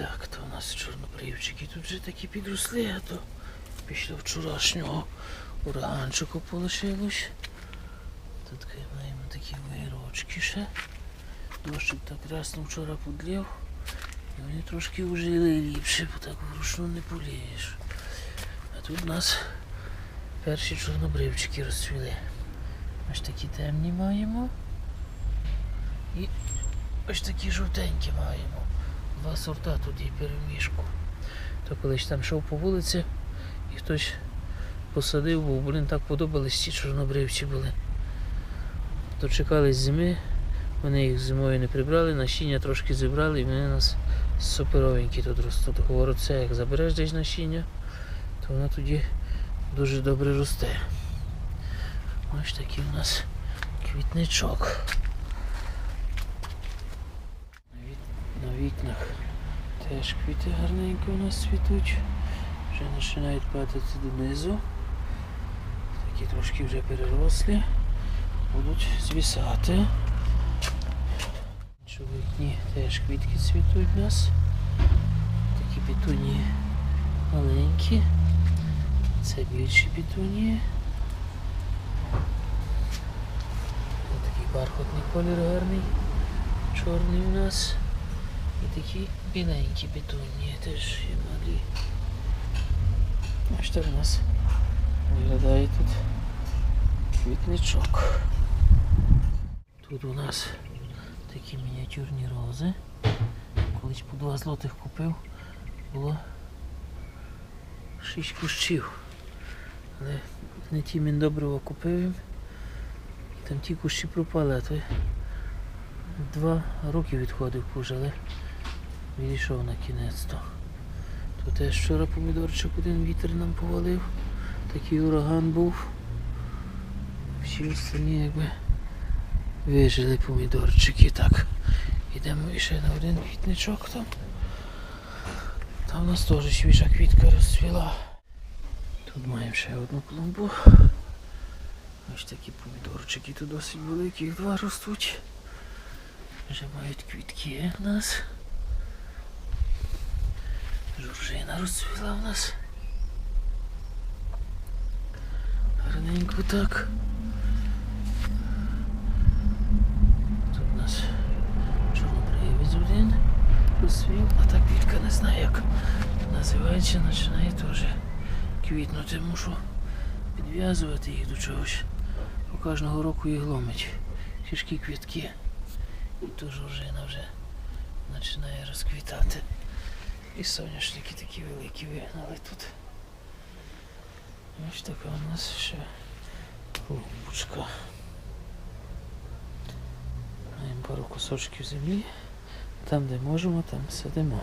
Так, то у нас чорнобривчики тут вже такі підросли, а то після вчорашнього ураганчику полишилось. Тут маємо такі вирочки ще. Дощик так рясно вчора подлів. І вони трошки ужили ліпше, бо так вручну не полієш. А тут у нас перші чорнобривчики розцвіли. Ось такі темні маємо. І ось такі жовтенькі маємо. Два сорта тут є перемішку. То колись там йшов по вулиці і хтось посадив, бо блин, так подобались ці чорнобривці були. Дочекались зими, вони їх зимою не прибрали, насіння трошки зібрали і вони нас суперовенькі тут ростуть. Говорю, це як забереш десь насіння, то воно тоді дуже добре росте. Ось такий у нас квітничок. На, вік... на вікнах теж квіти гарненько у нас цвітуть. Вже починають падати донизу. Такі трошки вже перерослі. Будуть звісати. Що вікні теж квітки цвітуть у нас. Такі петунії маленькі. Це більші петунії. Ось такий бархатний колір гарний. Чорний у нас. І такі біленькі петунії теж є малі. Ось так у нас виглядає тут квітничок. Тут у нас такі мініатюрні рози. Колись по 2 злотих купив, було 6 кущів. Але не ті міндобриво купив їм. Там ті кущі пропали, а той два роки відходив але відійшов на кінець то. Теж вчора помідорчик один вітер нам повалив. Такий ураган був. Всі остальні якби вижили помідорчики. Так. Йдемо ще на один квітничок там. Там у нас теж свіжа квітка розцвіла. Тут маємо ще одну клумбу. Ось такі помідорчики тут досить великі, їх два ростуть. Вже мають квітки у нас. Жоржина розцвіла у нас. Гарненько так. Тут у нас чорнобривець один розцвів, а та квітка не знаю як називається, починає теж квітнути. Мушу підв'язувати їх до чогось. Бо кожного року їх ломить. Тішки квітки. І то жоржина вже починає розквітати. І соняшники такі великі вигнали тут. Ось така у нас ще клумбочка. Маємо пару кусочків землі. Там, де можемо, там сидимо.